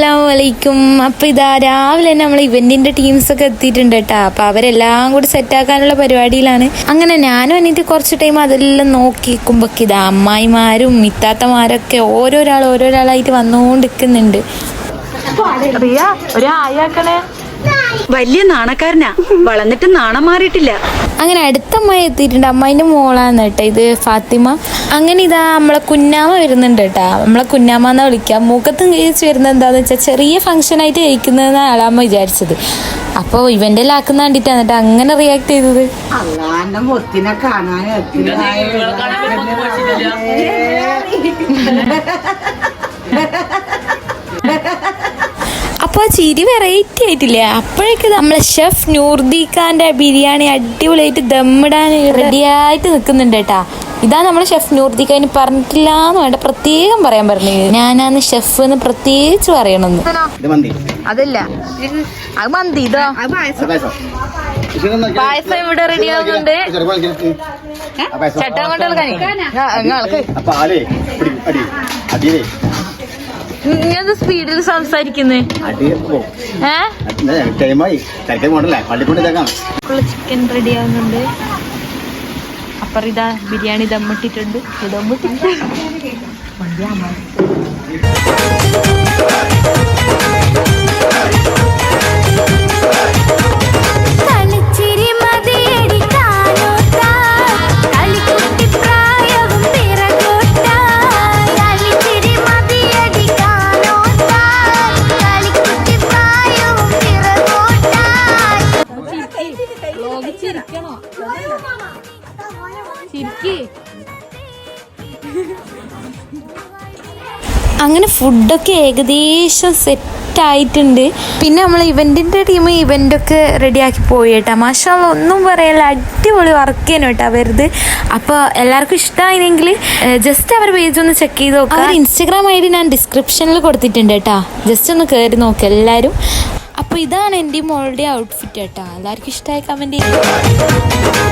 അസ്സലാമു അലൈക്കും അപ്പോൾ ഇതാ രാവിലെ തന്നെ നമ്മൾ ഇവന്റിന്റെ ടീംസ് ഒക്കെ എത്തിയിട്ടുണ്ട് കേട്ടോ. അപ്പോൾ അവരെല്ലാം കൂടി സെറ്റാക്കാനുള്ള പരിപാടിയിലാണ്. അങ്ങനെ ഞാനും അനീതി കുറച്ച് ടൈം അതെല്ലാം നോക്കി നിൽക്കുമ്പോൾ ഇതാ അമ്മായിമാരും മിത്താത്തമാരൊക്കെ ഓരോരാൾ ഓരോരാളായിട്ട് വന്നുകൊണ്ടിരിക്കുന്നുണ്ട് റിയ ഒരു ആയാക്കണേ. വലിയ നാണക്കാരനാ. വളർന്നിട്ട് നാണം മാറിയിട്ടില്ല. അങ്ങനെ അടുത്ത അമ്മായി എത്തിയിട്ടുണ്ട്. അമ്മായിന്റെ മോളാണ് കേട്ടോ ഇത് ഫാത്തിമ. അങ്ങനെ ഇതാ നമ്മളെ കുഞ്ഞാമ വരുന്നുണ്ട് കേട്ടോ. നമ്മളെ കുഞ്ഞാമ എന്നാ വിളിക്കാം. മൂക്കത്തും കഴിച്ച് വരുന്നത് എന്താന്ന് വെച്ചാൽ ചെറിയ ഫംഗ്ഷൻ ആയിട്ട് കഴിക്കുന്നതെന്നാണ് ആളാമ്മ വിചാരിച്ചത്. അപ്പോൾ ഇവന്റെ ലാക്കുന്ന കണ്ടിട്ടാണ് കേട്ടോ അങ്ങനെ റിയാക്ട് ചെയ്തത്. അള്ളാന്റെ മുത്തിനെ കാണാൻ അപ്പോൾ ചിരി വെറൈറ്റി ആയിട്ടില്ലേ? അപ്പോഴേക്ക് നമ്മളെ ഷെഫ് നൂർദീഖാന്റെ ബിരിയാണി അടിപൊളിയായിട്ട് ദമ്മിടാൻ റെഡിയായിട്ട് നിൽക്കുന്നുണ്ട് കേട്ടാ. ഇതാ നമ്മളെ ഷെഫ് നൂർദീഖാൻ പറഞ്ഞിട്ടില്ല എന്ന് വേണ്ട പ്രത്യേകം പറയാൻ പറഞ്ഞത് ഞാനാന്ന് ഷെഫ് എന്ന് പ്രത്യേകിച്ച് പറയണമെന്ന് അതല്ല. അത് മന്തി ഇതോ? പായസം. ഇവിടെ റെഡി ആവുന്നുണ്ട്. ചട്ടം കൊണ്ടുള്ള ഇങ്ങനത്തെ സ്പീഡിൽ സംസാരിക്കുന്നേ? ചിക്കൻ റെഡി ആവുന്നുണ്ട്. അപ്പറ ഇതാ ബിരിയാണി ദമ്മിട്ടിട്ടുണ്ട് ദമ്മിട്ടിട്ടുണ്ട് അങ്ങനെ ഫുഡൊക്കെ ഏകദേശം സെറ്റ് ആയിട്ടുണ്ട് പിന്നെ നമ്മൾ ഇവന്റിന്റെ ടീം ഇവന്റൊക്കെ റെഡിയാക്കി പോയി കേട്ടോ മാഷാ ഒന്നും പറയല്ല. അടിപൊളി വർക്ക് ചെയ്യണം കേട്ടോ അവരുത് അപ്പോൾ എല്ലാവർക്കും ഇഷ്ടമായിരുന്നെങ്കിൽ ജസ്റ്റ് അവർ പേജ് ഒന്ന് ചെക്ക് ചെയ്ത് നോക്കാം. ഇൻസ്റ്റഗ്രാം ഐ ഡി ഞാൻ ഡിസ്ക്രിപ്ഷനിൽ കൊടുത്തിട്ടുണ്ട് കേട്ടോ. ജസ്റ്റ് ഒന്ന് കയറി നോക്കുക എല്ലാവരും അപ്പോൾ ഇതാണ് എന്റെ മോളുടെ ഔട്ട്ഫിറ്റ് കേട്ടോ. എല്ലാവർക്കും ഇഷ്ടമായി കമന്റ് ചെയ്യുക